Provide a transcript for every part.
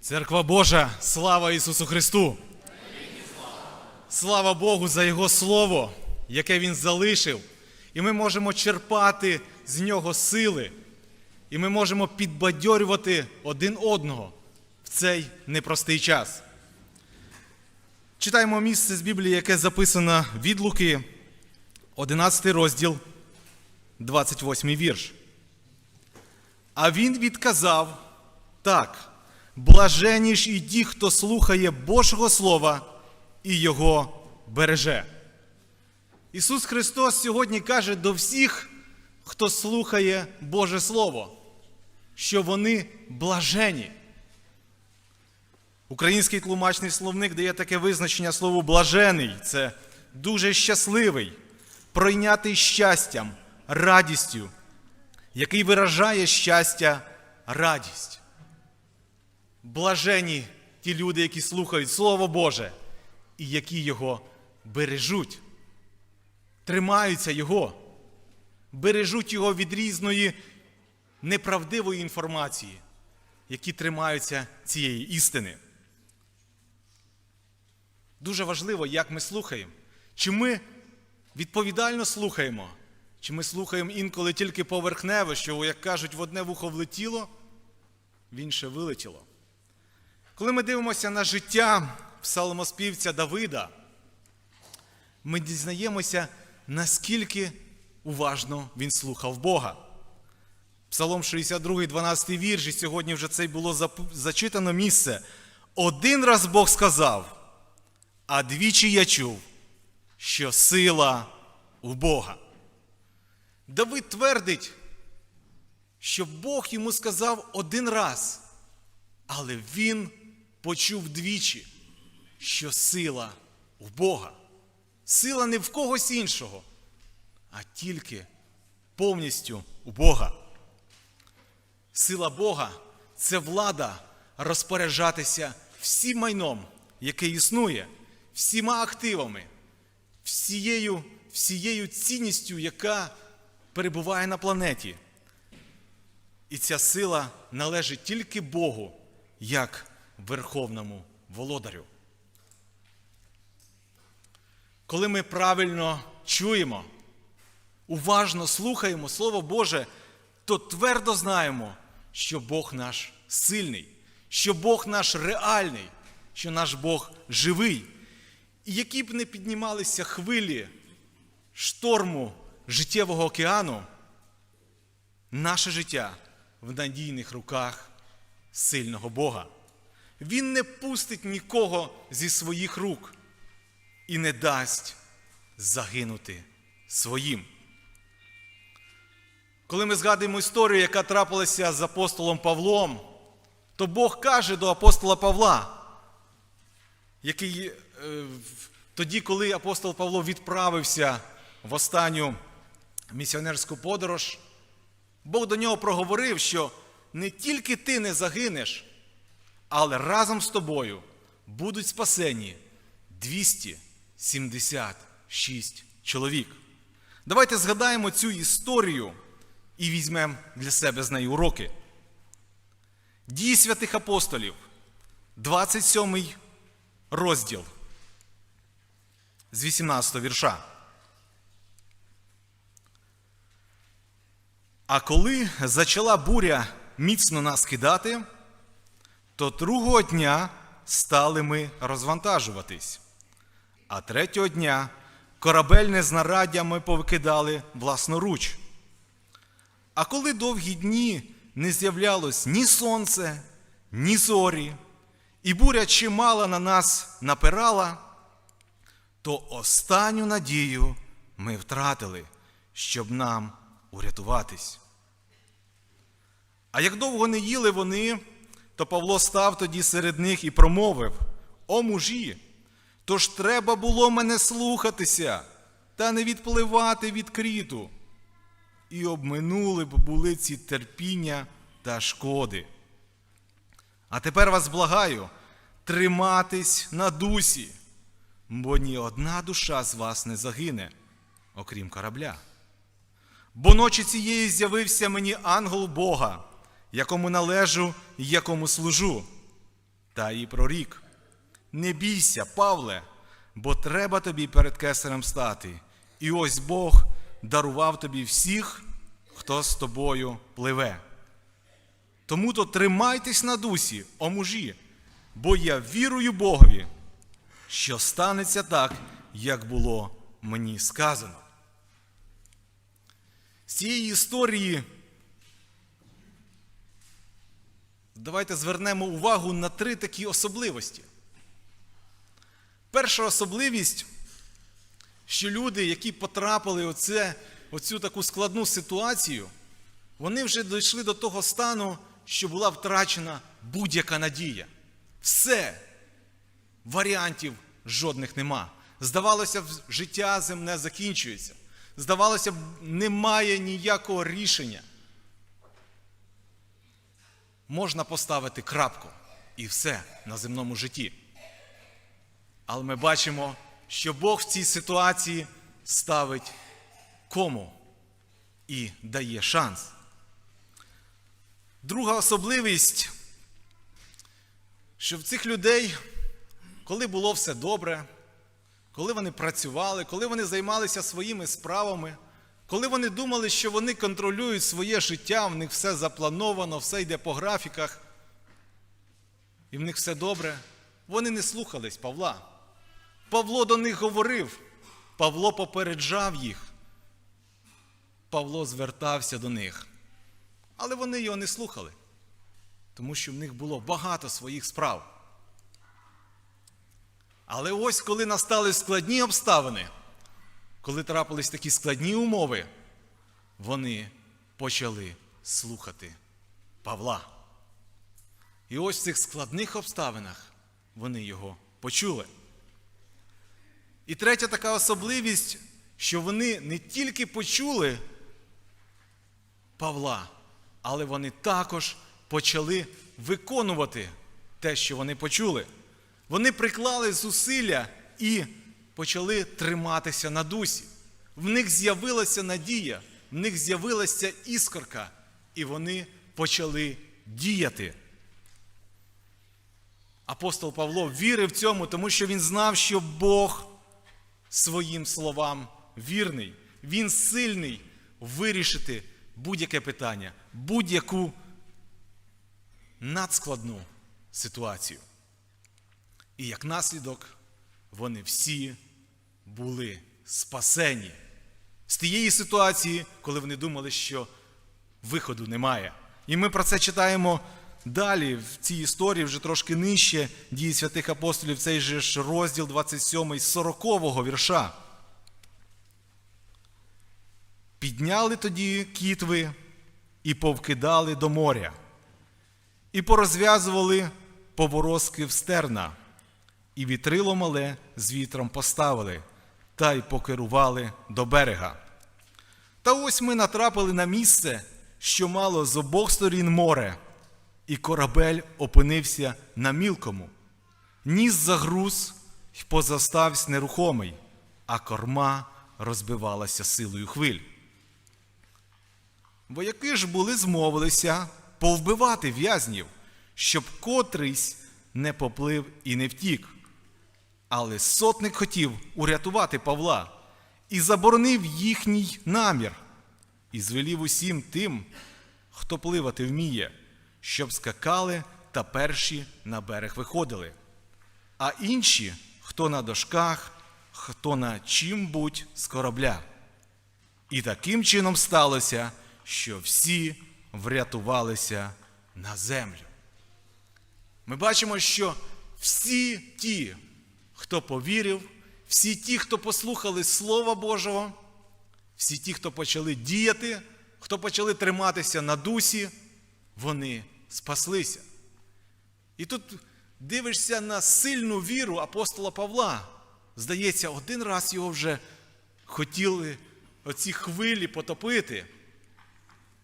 Церква Божа, слава Ісусу Христу! Слава Богу за Його Слово, яке Він залишив, і ми можемо черпати з нього сили, і ми можемо підбадьорювати один одного в цей непростий час. Читаємо місце з Біблії, яке записано від Луки, 11 розділ, 28 вірш. А він відказав так: блажені ж і ті, хто слухає Божого Слова і його береже. Ісус Христос сьогодні каже до всіх, хто слухає Боже Слово, що вони блажені. Український тлумачний словник дає таке визначення слову блажений це дуже щасливий, пройнятий щастям, радістю, який виражає щастя, радість. Блажені ті люди, які слухають Слово Боже і які його бережуть, тримаються Його, бережуть Його від різної неправдивої інформації, які тримаються цієї істини. Дуже важливо, як ми слухаємо. Чи ми відповідально слухаємо, чи ми слухаємо інколи тільки поверхнево, що, як кажуть, в одне вухо влетіло, в інше вилетіло. Коли ми дивимося на життя псалмоспівця Давида, ми дізнаємося, наскільки уважно він слухав Бога. Псалом 62, 12 вірш, і сьогодні вже це було зачитано місце. Один раз Бог сказав, а двічі я чув, що сила у Бога. Давид твердить, що Бог йому сказав один раз, але він почув двічі, що сила в Бога. Сила не в когось іншого, а тільки повністю у Бога. Сила Бога це влада розпоряджатися всім майном, яке існує, всіма активами, всією, всією цінністю, яка перебуває на планеті. І ця сила належить тільки Богу, як Верховному володарю. Коли ми правильно чуємо, уважно слухаємо Слово Боже, то твердо знаємо, що Бог наш сильний, що Бог наш реальний, що наш Бог живий. І які б не піднімалися хвилі шторму життєвого океану, наше життя в надійних руках сильного Бога. Він не пустить нікого зі своїх рук і не дасть загинути своїм. Коли ми згадуємо історію, яка трапилася з апостолом Павлом, то Бог каже до апостола Павла, який е, тоді, коли апостол Павло відправився в останню місіонерську подорож, Бог до нього проговорив, що не тільки ти не загинеш, але разом з тобою будуть спасені 276 чоловік. Давайте згадаємо цю історію і візьмемо для себе з неї уроки. Дії святих апостолів, 27 розділ з 18 вірша. А коли зачала буря міцно нас кидати, то другого дня стали ми розвантажуватись. А третього дня корабельне знаряддя ми повикидали власноруч. А коли довгі дні не з'являлось ні сонце, ні зорі, і буря чимало на нас напирала, то останню надію ми втратили, щоб нам урятуватись. А як довго не їли вони, то Павло став тоді серед них і промовив: О мужі, то ж треба було мене слухатися та не відпливати від кріту. І обминули б були ці терпіння та шкоди. А тепер вас благаю триматись на дусі, бо ні одна душа з вас не загине, окрім корабля. Бо ночі цієї з'явився мені ангел Бога, якому належу і якому служу. та й прорік. Не бійся, Павле, бо треба тобі перед кесарем стати. І ось Бог дарував тобі всіх, хто з тобою пливе. Тому то тримайтесь на дусі, о мужі, бо я вірую Богові, що станеться так, як було мені сказано. З цієї історії давайте звернемо увагу на три такі особливості. Перша особливість, що люди, які потрапили оце, оцю таку складну ситуацію, вони вже дійшли до того стану, що була втрачена будь-яка надія. Все, варіантів жодних нема. Здавалося життя земне закінчується. Здавалося б, немає ніякого рішення. Можна поставити крапку і все на земному житті. Але ми бачимо, що Бог в цій ситуації ставить кому і дає шанс. Друга особливість, що в цих людей, коли було все добре, коли вони працювали, коли вони займалися своїми справами, коли вони думали, що вони контролюють своє життя, в них все заплановано, все йде по графіках, і в них все добре, вони не слухались Павла. Павло до них говорив, Павло попереджав їх. Павло звертався до них. Але вони його не слухали, тому що в них було багато своїх справ. Але ось коли настали складні обставини, коли трапились такі складні умови, вони почали слухати Павла. І ось в цих складних обставинах вони його почули. І третя така особливість, що вони не тільки почули Павла, але вони також почали виконувати те, що вони почули. Вони приклали зусилля і почали триматися на дусі. В них з'явилася надія, в них з'явилася іскорка, і вони почали діяти. Апостол Павло вірив цьому, тому що він знав, що Бог своїм словам вірний. Він сильний вирішити будь-яке питання, будь-яку надскладну ситуацію. І як наслідок, вони всі були спасені з тієї ситуації, коли вони думали, що виходу немає. І ми про це читаємо далі в цій історії, вже трошки нижче дії святих апостолів, цей же ж розділ 27 40 вірша. Підняли тоді кітви і повкидали до моря, і порозв'язували поворозки в стерна, і вітрило мале з вітром поставили, та й покерували до берега. Та ось ми натрапили на місце, що мало з обох сторін море, і корабель опинився на мілкому. Ніс загруз й позастався нерухомий, а корма розбивалася силою хвиль. Вояки ж були змовилися повбивати в'язнів, щоб котрийсь не поплив і не втік. Але сотник хотів урятувати Павла і заборонив їхній намір, і звелів усім тим, хто пливати вміє, щоб скакали та перші на берег виходили. А інші, хто на дошках, хто на чим-будь з корабля. І таким чином сталося, що всі врятувалися на землю. Ми бачимо, що всі ті, хто повірив, всі ті, хто послухали Слова Божого, всі ті, хто почали діяти, хто почали триматися на дусі, вони спаслися. І тут дивишся на сильну віру апостола Павла. Здається, один раз його вже хотіли оці хвилі потопити.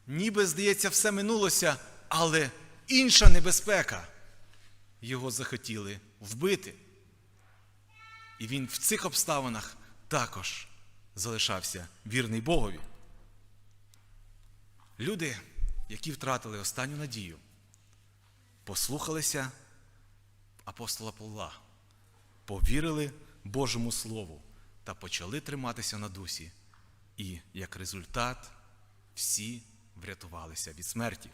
Ніби, здається, все минулося, але інша небезпека. Його захотіли вбити. І він в цих обставинах також залишався вірний Богові. Люди, які втратили останню надію, послухалися апостола Павла повірили Божому Слову та почали триматися на дусі. І як результат всі врятувалися від смерті.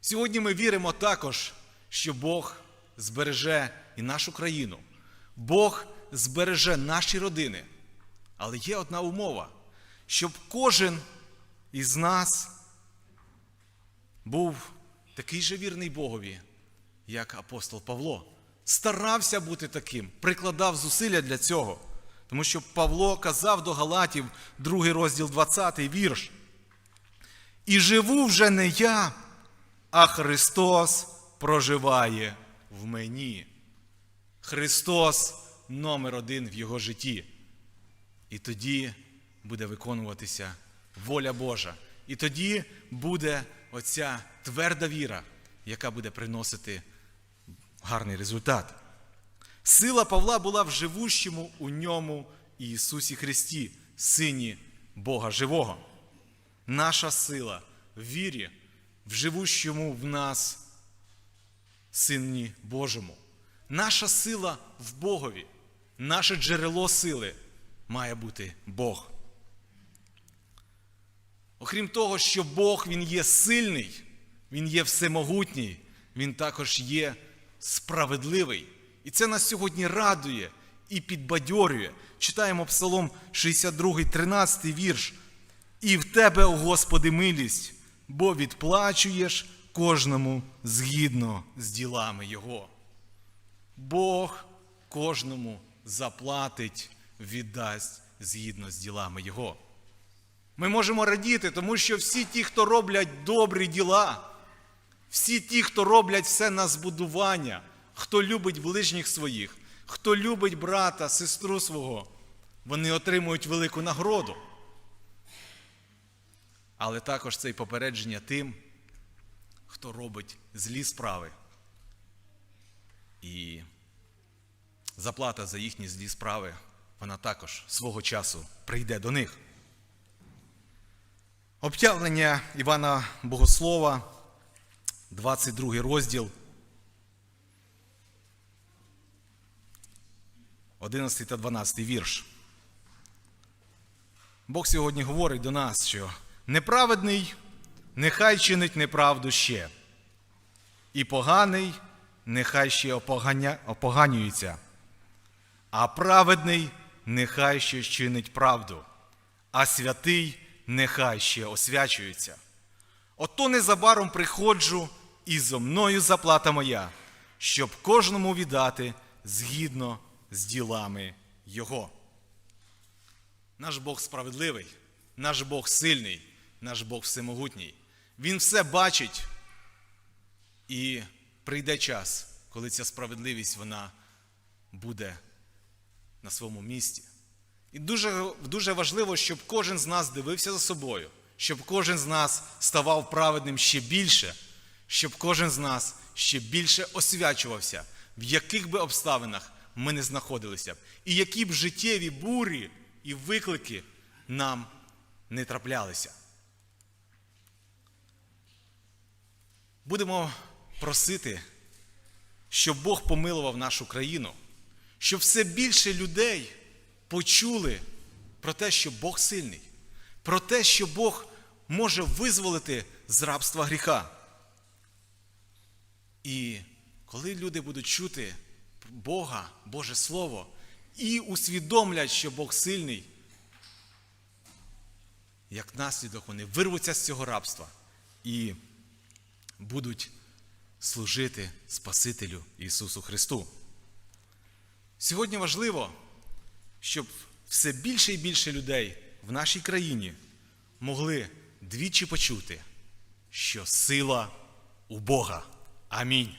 Сьогодні ми віримо також, що Бог збереже і нашу країну, Бог збереже наші родини. Але є одна умова, щоб кожен із нас був такий же вірний Богові, як апостол Павло. Старався бути таким, прикладав зусилля для цього. Тому що Павло казав до Галатів, другий розділ 20 вірш. І живу вже не я, а Христос проживає в мені. Христос номер один в його житті. І тоді буде виконуватися воля Божа. І тоді буде оця тверда віра, яка буде приносити гарний результат. Сила Павла була в живущому у ньому Ісусі Христі, Сині Бога Живого. Наша сила в вірі, в живущому в нас Сині Божому. Наша сила в Богові, наше джерело сили має бути Бог. Окрім того, що Бог Він є сильний, Він є всемогутній, Він також є справедливий. І це нас сьогодні радує і підбадьорює. Читаємо Псалом 62, 13 вірш. І в тебе, Господи, милість, бо відплачуєш кожному згідно з ділами Його. Бог кожному заплатить, віддасть згідно з ділами Його. Ми можемо радіти, тому що всі ті, хто роблять добрі діла, всі ті, хто роблять все на збудування, хто любить ближніх своїх, хто любить брата, сестру свого, вони отримують велику нагороду. Але також це й попередження тим, хто робить злі справи. І заплата за їхні злі справи, вона також свого часу прийде до них. Обтявлення Івана Богослова, 22 розділ, 11 та 12 вірш. Бог сьогодні говорить до нас, що неправедний нехай чинить неправду ще, і поганий нехай ще опоганя... опоганюється, а праведний нехай ще чинить правду, а святий нехай ще освячується. Ото незабаром приходжу, і зо мною заплата моя, щоб кожному віддати згідно з ділами Його. Наш Бог справедливий, наш Бог сильний, наш Бог всемогутній. Він все бачить, і прийде час, коли ця справедливість вона буде на своєму місці. І дуже, дуже важливо, щоб кожен з нас дивився за собою, щоб кожен з нас ставав праведним ще більше, щоб кожен з нас ще більше освячувався, в яких би обставинах ми не знаходилися і які б життєві бурі і виклики нам не траплялися. Будемо просити, щоб Бог помилував нашу країну, щоб все більше людей почули про те, що Бог сильний, про те, що Бог може визволити з рабства гріха. І коли люди будуть чути Бога, Боже Слово, і усвідомлять, що Бог сильний, як наслідок вони вирвуться з цього рабства і будуть служити Спасителю Ісусу Христу. Сьогодні важливо, щоб все більше і більше людей в нашій країні могли двічі почути, що сила у Бога. Амінь.